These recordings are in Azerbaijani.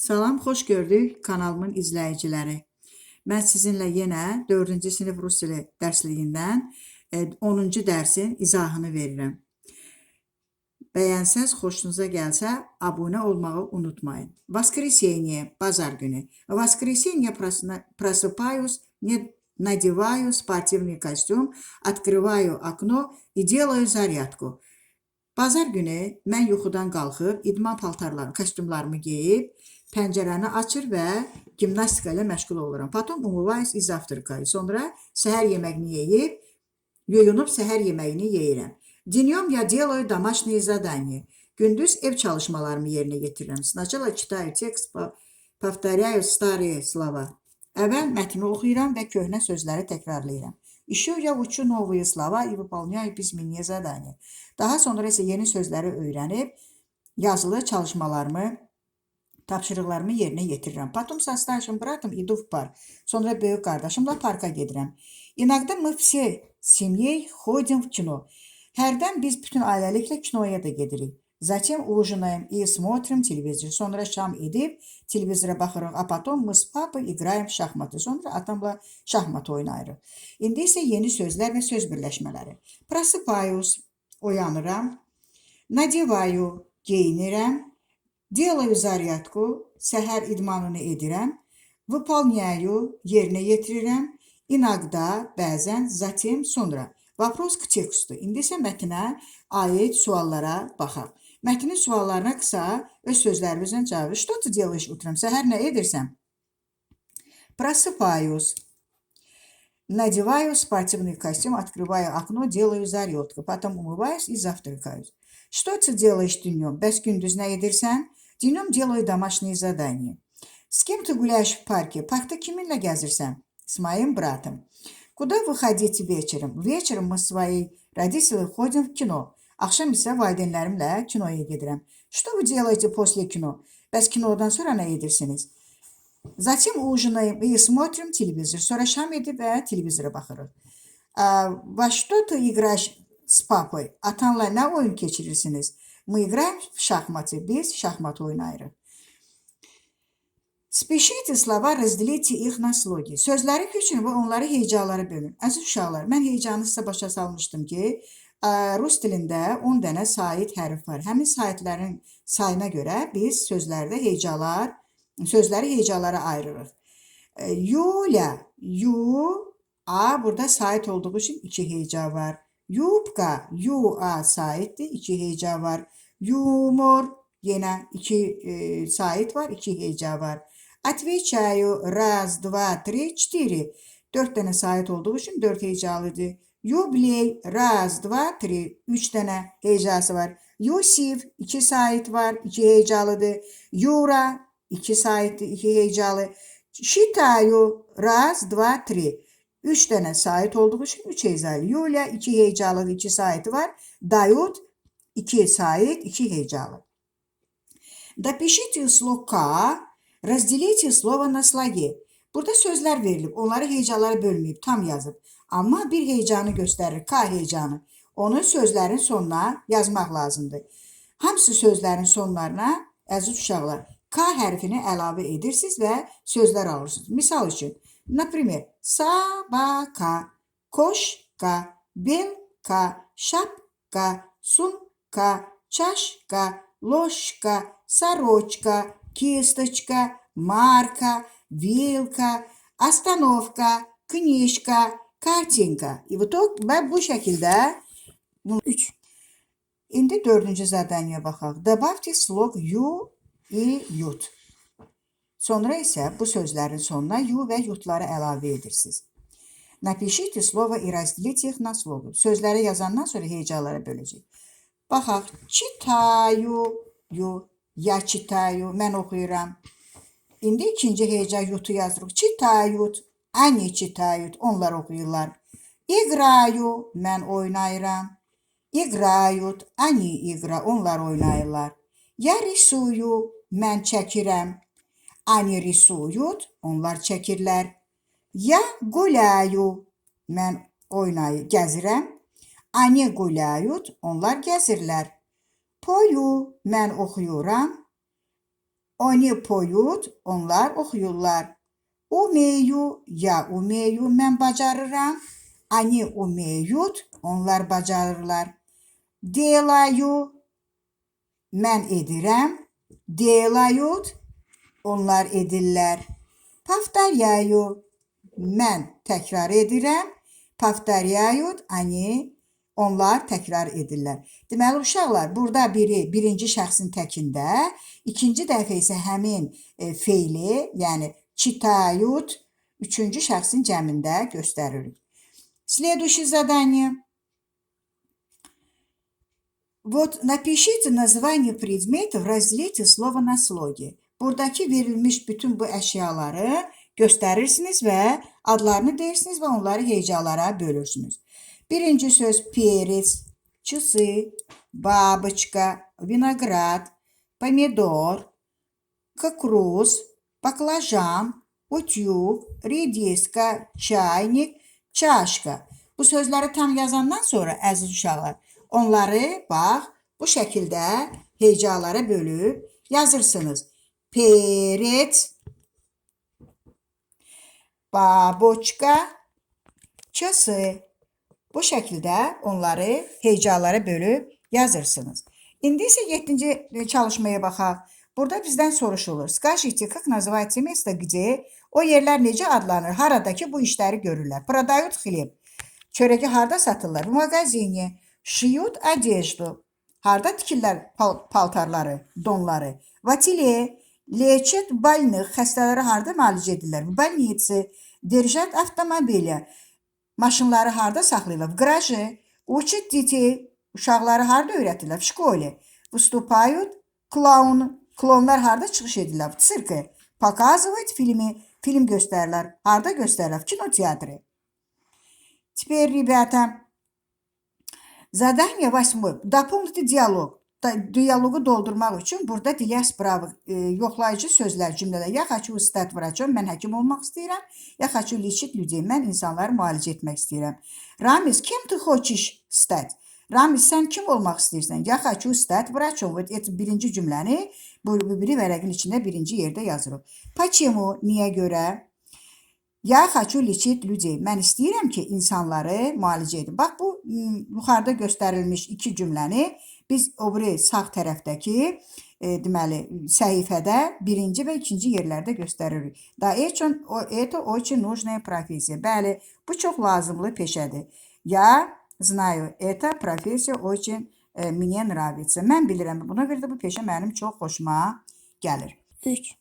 Salam, xoş gördük kanalımın izləyiciləri. Mən sizinlə yenə 4-cü sinif rus dili dərsliyindən e, 10-cu dərsin izahını verirəm. Bəyənsəz, xoşunuza gəlsə, abunə olmağı unutmayın. Воскресенье, bazar günü. В воскресенье просна- просыпаюсь, не надеваю спортивный костюм, открываю окно и делаю зарядку. Bazar günü mən yuxudan qalxıb, idman paltarlarımı, kostyumlarımı geyib, pəncərəni açır və gimnastika ilə məşğul oluram. Потом умываюсь и завтракаю. Sonra səhər yeməyini yeyib, yuyunub səhər yeməyini yeyirəm. Dнем я делаю домашние задания. Gündüz ev çalışmalarımı yerinə yetirirəm. Сначала читаю текст, по- повторяю старые слова. Əvvəl mətni oxuyuram və köhnə sözləri təkrarlayıram. Еще я учу новые слова и выполняю письменные задания. Daha sonra isə yeni sözləri öyrənib yazılı çalışmalarımı, tapşırıqlarımı yerinə yetirirəm. Потом со старшим братом иду в парк. Sonra böyük qardaşımla parka gedirəm. Иногда мы все семьей ходим в кино. Hərdən biz bütün ailəliklə kinoya da gedirik. Затем ужинаем и смотрим телевизор. Sonra şam edib televizora baxırıq. A потом мы с папой играем в шахматы. Sonra atamla şahmat oynayırıq. İndi isə yeni sözlər və söz birləşmələri. Просыпаюсь, oyanıram. Надеваю, geyinirəm. Делаю зарядку, səhər idmanını edirəm. Выполняю, yerinə yetirirəm. Иногда, bəzən, затем, sonra. Вопрос к тексту. İndi isə mətnə aid suallara baxaq. Mətnin suallarına qısa öz sözlərimizlə cavab. Что ты делаешь утром? Səhər nə edirsən? Просыпаюсь. Надеваю спортивный костюм, открываю окно, делаю зарядку. Потом умываюсь и завтракаю. Что ты делаешь днем? Bəs gündüz nə edirsən? Dнем делаю домашние задания. С кем ты гуляешь в парке? Паркta kiminlə gəzirsən? С моим братом. Куда вы ходите вечером? Вечером мы с своей родителями ходим в кино. Axşam isə valideynlərimlə kinoya gedirəm. Что вы делаете после кино? Bəs kinodan sonra nə edirsiniz? Затем ужинаем и смотрим телевизор. Sonra şam edib və televizora baxırıq. А, Во что ты играешь с папой? Atanla nə oyun keçirirsiniz? Мы играем в шахматы. Biz şahmat oynayırıq. Spişите slova, разделите их на слоги. Sözləri köçün və onları hecalara bölün. Əziz uşaqlar, mən hecanı sizə başa salmışdım ki, ə, rus dilində 10 dənə sait hərf var. Həmin saitlərin sayına görə biz sözlərdə hecalar, sözləri hecalara ayırırıq. Ə, Yuля, yu, a burada sait olduğu üçün iki heca var. Yupka, yu'a saittir. İki heyecan var. Yumor, yine iki e, sait var, iki heyecan var. Отвечаю, раз, два, три, четыре. Dört tane sait olduğu için dört heyecalıydı. Yubley, raz, dva, tri. Üç tane heyecası var. Yusif, iki sait var, iki heyecalıdı. Yura, iki sait, iki heyecalı. Şitayu, raz, dva, tri. 3 tane saat olduğu için 3 hecalı. Yulia 2 hecalı 2 saati var. Дает 2 saat 2 hecalı. Допишите слока, разделите слово на слоги. Burada sözler verilib, onları heyecanlara bölməyib, tam yazıb. Amma bir heyecanı göstərir, K heyecanı. Onu sözlərin sonuna yazmaq lazımdır. Hamısı sözlərin sonlarına, əziz uşaqlar, K hərfini əlavə edirsiniz və sözlər alırsınız. Misal üçün, например, собака, кошка, белка, шапка, сумка, чашка, ложка, сорочка, кисточка, марка, вилка, остановка, книжка, картинка. И вот və bu şəkildə bu 3. İndi dördüncü zadaniya baxaq. Добавьте слог ю и ют. Sonra isə bu sözlərin sonuna yu və yutları əlavə edirsiniz. Напишите слово и разделите их на слогы. Sözləri yazandan sonra hecalara böləcək. Baxaq. Читаю, yu, я читаю, mən oxuyuram. İndi ikinci heca yutu yazırıq. Читают, они читают, onlar oxuyurlar. Играю, mən oynayıram. Играют, они игра, onlar oynayırlar. Я рисую, mən çəkirəm. Ani risuyut onlar çekirler. Ya gulayu men oynayı gezirem. Ani gulayut onlar gezirler. Poyu men okuyuram. Oni poyut onlar okuyurlar. Umeyu ya umeyu men bacarıram. Ani umeyut onlar bacarırlar. Delayu men edirem. Delayut onlar edirlər. Paftaryayu, mən təkrar edirəm. Paftaryayut, ani onlar təkrar edirlər. Deməli uşaqlar, burada biri birinci şəxsin təkində, ikinci dəfə isə həmin e, feili, yəni çitayut üçüncü şəxsin cəmində göstəririk. Следующее задание. Вот напишите название предметов, разделите слово на слоги. Buradakı verilmiş bütün bu əşyaları göstərirsiniz və adlarını deyirsiniz və onları hecalara bölürsünüz. Birinci söz перец, часы, бабочка, виноград, помидор, кукуруз, baklajan, утюг, редиска, çaynik, çaşka. Bu sözləri tam yazandan sonra əziz uşaqlar, onları bax bu şəkildə hecalara bölüb yazırsınız. Перец, baboçka, çası. Bu şəkildə onları hecalara bölüb yazırsınız. İndi isə 7-ci çalışmaya baxaq. Burada bizdən soruşulur. Скажите, как называется место, где o yerlər necə adlanır? Haradakı bu işləri görürlər? Продают хлеб. Çörəyi harda satırlar? В магазине. Шьют одежду. Harda tikirlər pal paltarları, donları? В ателье. Лечат больных. Xəstələri harda müalicə edirlər? В больнице. Держат автомобиля. Maşınları harda saxlayırlar? В гараже. Учат детей. Uşaqları harda öyrətirlər? В школе. Выступают клоун. Klonlar harda çıxış edirlər? В цирке. Показывают filmi. Film göstərirlər. Harda göstərirlər? В кинотеатре. Теперь, ребята, задание восьмое. Дополните диалог. Da- Dialoqu doldurmaq üçün burada diaspora e, yoxlayıcı sözlər cümlədə ya хочу стать врачом, mən həkim olmaq istəyirəm, ya хочу лечить людей, mən insanları müalicə etmək istəyirəm. Ramiz, kim ты хочешь стать? Ramiz, sən kim olmaq istəyirsən? Ya хочу стать врачом. Вот et birinci cümləni bu, bu biri vərəqin içində birinci yerdə yazırıq. Почему? Niyə görə? Ya хочу лечить людей. Mən istəyirəm ki, insanları müalicə edim. Bax bu m, yuxarıda göstərilmiş iki cümləni biz o biri sağ tərəfdəki e, deməli səhifədə birinci və ikinci yerlərdə göstəririk. Da için o это очень нужная профессия. Bəli, bu çox lazımlı peşədir. Ya знаю, это профессия очень e, мне нравится. Mən bilirəm. Buna görə də bu peşə mənim çox xoşuma gəlir. 3.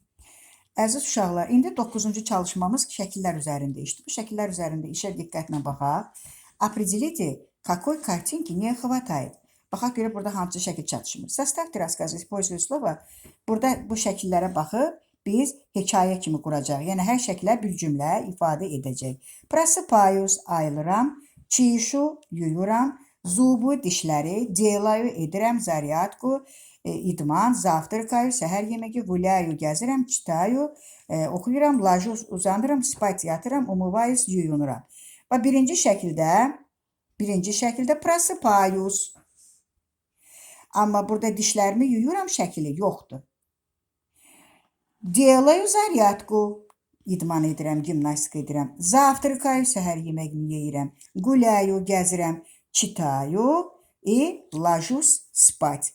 Əziz uşaqlar, indi 9-cu çalışmamız şəkillər üzərində işdir. Bu şəkillər üzərində işə diqqətlə baxaq. Определите, какой картинки не хватает. Baxaq görə burada hansı şəkil çatışmır. Составьте рассказ, используя слово. Burada bu şəkillərə baxıb biz hekayə kimi quracağıq. Yəni hər şəklə bir cümlə ifadə edəcək. Просыпаюсь, ayılıram. Чишу, yuyuram. Зубы, dişləri. Делаю, edirəm. Зарядку, e, idman. Завтракаю, səhər yeməyi. Гуляю, gəzirəm. Читаю, e, oxuyuram. Ложусь, uzanıram. Спать, yatıram. Умываюсь, yuyunuram. Və birinci şəkildə birinci şəkildə просыпаюсь. Amma burada dişlərimi yuyuram şəkli yoxdur. Делаю зарядку. İdman edirəm, gimnastika edirəm. Завтракаю, səhər yeməyini yeyirəm. Гуляю, gəzirəm. Читаю и ложусь спать.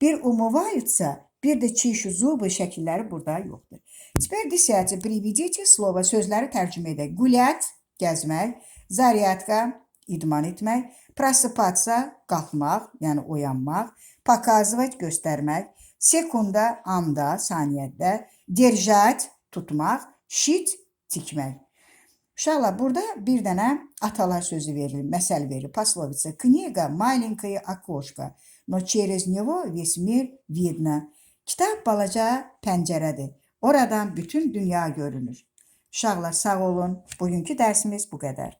Bir умываются, bir də чищу зубы şəkilləri burada yoxdur. Теперь десятое. Приведите слово. Sözləri tərcümə edək. Гулять, gəzmək. Зарядка, idman etmək. Просыпаться, qalxmaq, yəni oyanmaq. Показывать, göstərmək. Sekunda, anda, saniyədə. Держать, tutmaq. Şit, tikmək. Uşaqlar, burada bir dənə atalar sözü verilir, məsəl verilir. Пословица. Книга – маленькое окошко, но через него весь mir видно. Kitab balaca pəncərədir. Oradan bütün dünya görünür. Uşaqlar, sağ olun. Bugünkü dərsimiz bu qədər.